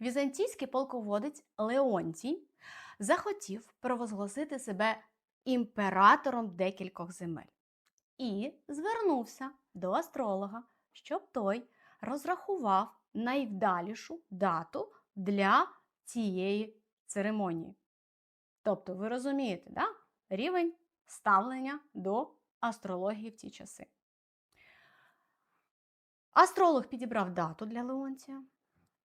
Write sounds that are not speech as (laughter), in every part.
Візантійський полководець Леонтій захотів провозгласити себе імператором декількох земель і звернувся до астролога, щоб той розрахував найвдалішу дату для цієї церемонії. Тобто, ви розумієте, да? рівень ставлення до астрології в ті часи. Астролог підібрав дату для Леонтія.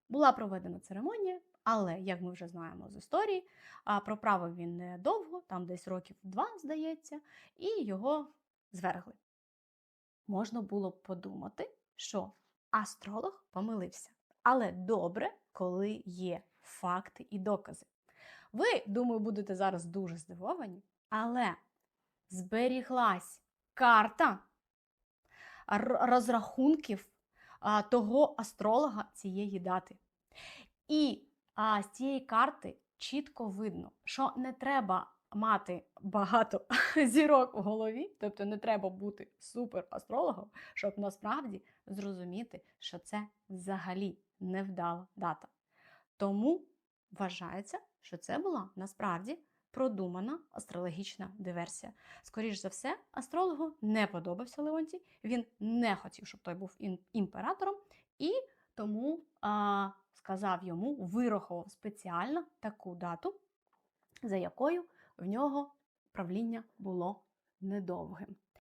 Була проведена церемонія, але, як ми вже знаємо з історії, проправив він недовго, там десь років два, здається, і його звергли. Можна було б подумати, що астролог помилився. Але добре, коли є факти і докази. Ви, думаю, будете зараз дуже здивовані, але зберіглась карта розрахунків а, того астролога цієї дати. І а, з цієї карти чітко видно, що не треба мати багато (laughs) зірок у голові, тобто не треба бути суперастрологом, щоб насправді зрозуміти, що це взагалі невдала дата. Тому вважається, що це була насправді продумана астрологічна диверсія. Скоріш за все, астрологу не подобався Леонтій, він не хотів, щоб той був імператором, і тому а, сказав йому, вирахував спеціально таку дату, за якою в нього правління було недовгим.